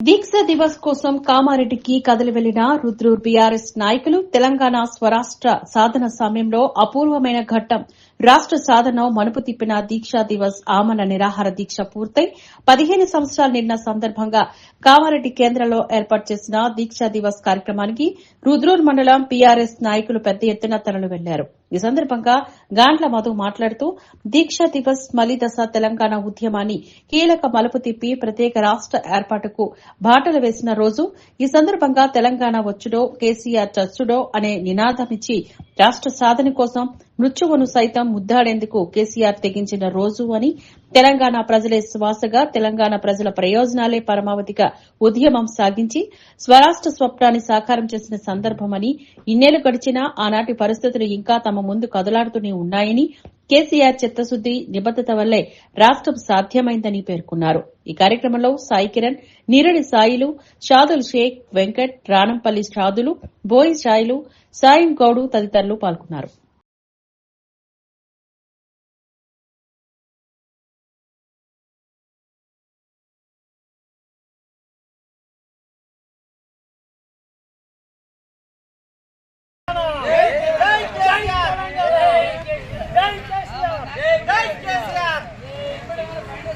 దీక్ష దివస్ కోసం కామారెడ్డికి కదిలి వెళ్ళిన రుద్రూర్ బీఆర్ఎస్ నాయకులు తెలంగాణ స్వరాష్ట్ర సాధన సమయంలో అపూర్వమైన ఘట్టం రాష్ట్ర సాధన మనుపు తిప్పిన దీక్షా దివస్ ఆమన నిరాహార దీక్ష పూర్తయి పదిహేను సంవత్సరాలు నిన్న సందర్భంగా కామారెడ్డి కేంద్రంలో ఏర్పాటు చేసిన దీక్షా దివస్ కార్యక్రమానికి రుద్రూర్ మండలం పీఆర్ఎస్ నాయకులు పెద్ద ఎత్తున తరలి వెళ్ళారు. ఈ సందర్భంగా గాండ్ల మధు మాట్లాడుతూ దీక్షా దివస్ మలిదశ తెలంగాణ ఉద్యమాన్ని కీలక మలుపు తిప్పి ప్రత్యేక రాష్ట ఏర్పాటుకు బాటలు వేసిన రోజు ఈ సందర్భంగా తెలంగాణ వచ్చుడో కేసీఆర్ చచ్చుడో అనే నినాదమిచ్చి రాష్ట సాధన కోసం మృత్యువును సైతం ముద్దాడేందుకు కేసీఆర్ తెగించిన రోజు అని తెలంగాణ ప్రజలే శ్వాసగా తెలంగాణ ప్రజల ప్రయోజనాలే పరమావధిగా ఉద్యమం సాగించి స్వరాష్ట్ర స్వప్నాన్ని సాకారం చేసిన సందర్భమని ఇన్నేళ్ళు గడిచినా ఆనాటి పరిస్థితులు ఇంకా తమ ముందు కదలాడుతూనే ఉన్నాయని కేసీఆర్ చిత్తశుద్ది నిబద్దత వల్లే రాష్టం సాధ్యమైందని పేర్కొన్నారు. ఈ కార్యక్రమంలో సాయి కిరణ్ నిరడి సాయిలు షాదుల్ షేక్ వెంకట్ రాణంపల్లి షాదులు బోయి సాయిలు సాయం గౌడు తదితరులు పాల్గొన్నారు.